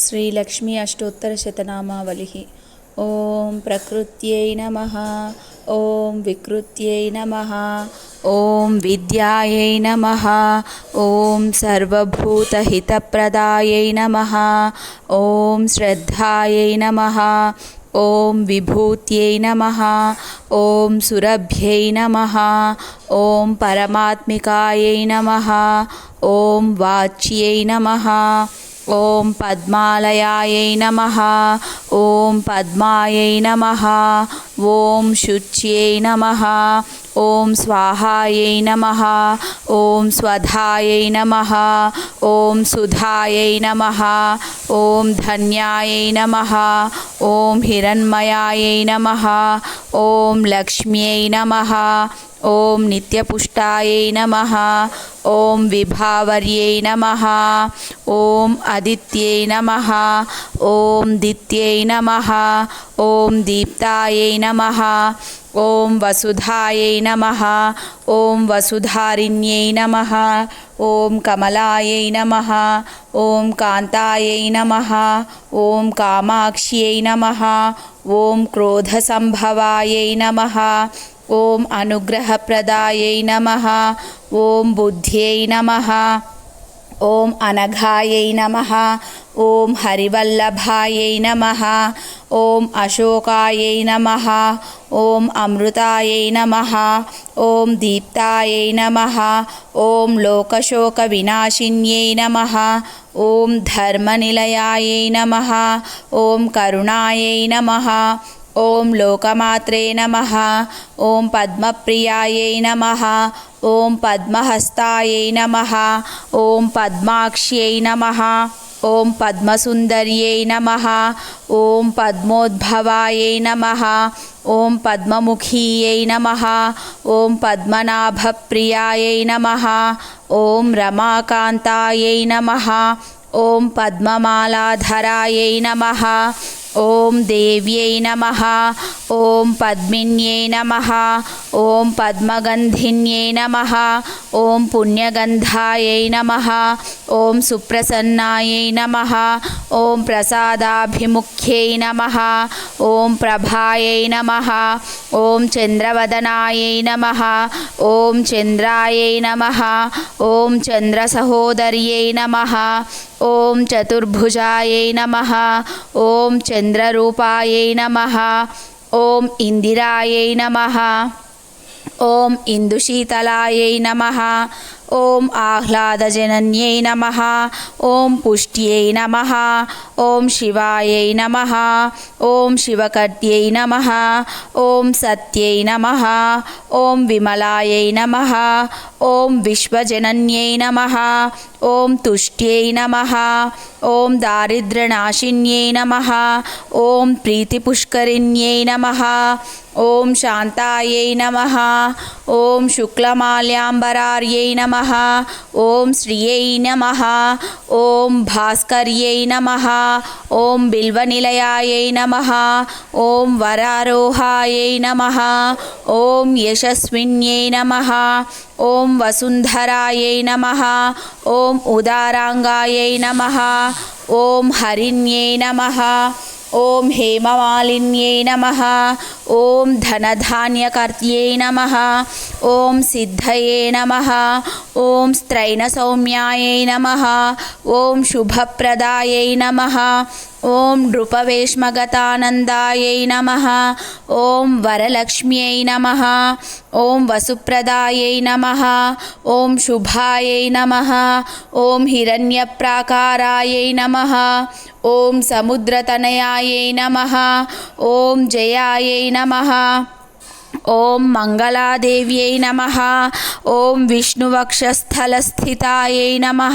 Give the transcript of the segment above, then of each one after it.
శ్రీలక్ష్మి అష్టోత్తర శతనామావళి ఓం ప్రకృత్యై నమ ఓం వికృత్యై నమ ఓం విద్యాయై నమ ఓం సర్వభూతహితప్రదాయై నమ ఓం శ్రద్ధాయై నమ ఓం విభూత్యై నమ ఓం సురభ్యై నమ ఓం పరమాత్మికాయై నమ ఓం వాచ్యై నమ ఓం పద్మాలయాయై నమ. ఓం పద్మాయై నమ. ఓం శుచ్యై నమ. ఓం స్వాహాయై నమ. ఓం స్వధాయై నమ. ఓం సుధాయై నమ. ఓం ధన్యాయై నమ. ఓం హిరణ్మయాయై నమ. ఓం లక్ష్మ్యై నమ. ఓం నిత్యపుష్టాయై నమ ఓం విభావర్యై నమ ఓం అదిత్యై నమ ఓం దిత్యై నమ ఓం దీప్తాయై నమ ఓం వసుధాయై నమ ఓం వసుధారిణ్యై నమ ఓం కమలాయై నమ ఓం కాంతాయై నమ ఓం కామాక్ష్యై నమ ఓం క్రోధసంభవాయై నమ ఓం అనుగ్రహప్రదాయై నమ. ఓం బుద్ధ్యై నమ. ఓం అనఘాయై నమ. ఓం హరివల్లభాయై నమ. ఓం అశోకాయై నమ. ఓం అమృతాయై నమ. ఓం దీప్తాయై నమ. ఓం లోకశోక వినాశిన్యై నమ. ఓం ధర్మనిలయాయై నమ. ఓం కరుణాయై నమ. ఓం లోకమాత్రే నమ. ఓం పద్మప్రియాయై నమ. ఓం పద్మహస్తాయై నమ. ఓం పద్మాక్ష్యై నమ. ఓం పద్మసుందర్యై నమ. ఓం పద్మోద్భవాయై నమ. ఓం పద్మముఖీయై నమ. ఓం పద్మనాభప్రియాయై నమ. ఓం రమాకాంతాయై నమ. ఓం పద్మమాలాధరాయై నమ. ఓం దేవ్యై నమ. ఓం పద్మిన్యై నమ. ఓం పద్మగంధిన్యై నమ. ఓం పుణ్యగంధాయై నమ. ఓం సుప్రసన్నాయై నమ. ఓం ప్రసాదాభిముఖ్యై నమ. ఓం ప్రభాయై నమ. ఓం చంద్రవదనాయై నమ. ఓం చంద్రాయై నమ. ఓం చంద్రసహోదర్యై నమ. ఓం చతుర్భుజాయై నమ ఓం చంద్రరూపాయై నమ ఓం ఇందిరాయై నమ ఓం ఇందుశీతలాయై నమ ఓం ఆహ్లాదజనన్యై నమ ఓం పుష్ట్యై నమ ఓం శివాయై నమ ఓం శివకర్త్యై నమ ఓం సత్యై నమ ఓం విమలాయై నమ ఓం విశ్వజనన్యై నమ ఓం తుష్ట్యై నమ. ఓం దారిద్రనాశిన్యై నమ. ఓం ప్రీతిపుష్కరిణ్యై నమ. ఓం శాంతాయై నమ. ఓం శుక్లమాల్యాంబరార్యై నమ. ఓం శ్రియై నమ. ఓం భాస్కర్యై నమ. ఓం బిల్వనిలయాయై నమ. ఓం వరారోహాయై నమ. ఓం యశస్విన్యై నమ. ఓం వసుంధరాయై నమ. ఓం ఉదారాంగాయై నమ. ఓం హరిణ్యై నమ. ఓం హేమమాలిన్యై నమ. ఓం ధనధాన్యకర్త్యై నమ. ఓం సిద్ధయే నమ. ఓం స్త్రైణ సౌమ్యాయై నమ. ఓం శుభప్రదాయై నమ. ఓం నృపవేష్మగతానందాయై నమ. ఓం వరలక్ష్మ్యై నమ. ఓం వసుప్రదాయై నమ. ఓం శుభాయై నమ. ఓం హిరణ్యప్రాకారాయై నమ. ఓం సముద్రతనయాయై నమ. ఓం జయాయై నమ. ఓం మంగళాదేవ్యై నమ. ఓం విష్ణువక్షస్థలస్థితాయై నమ.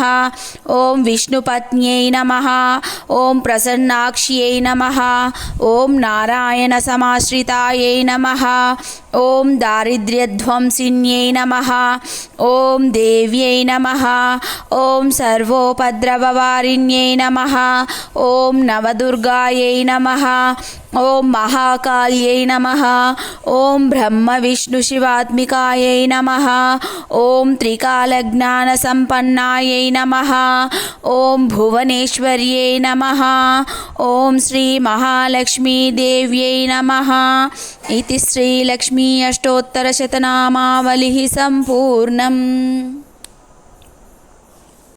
ఓం విష్ణుపత్న్యై నమ. ఓం ప్రసన్నాక్ష్యై నమ. ఓం నారాయణ సమాశ్రితాయై నమ. ఓం దారిద్ర్యధ్వంసిన్యై నమ. ఓం దేవ్యై నమ. ఓం సర్వోపద్రవవారిణ్యై నమ. ఓం నవదుర్గాయై నమ. ఓం మహాకాల్యై నమ. ఓం బ్రహ్మ విష్ణు శివాత్మికాయై నమ. ఓం త్రికాలజ్ఞాన సంపన్నాయై నమ. ఓం భువనేశ్వర్యై నమ. ఓం శ్రీ మహాలక్ష్మీదేవ్యై నమ. ఇది శ్రీలక్ష్మీ अष्टोत्तरशतनामावलिः सम्पूर्णम्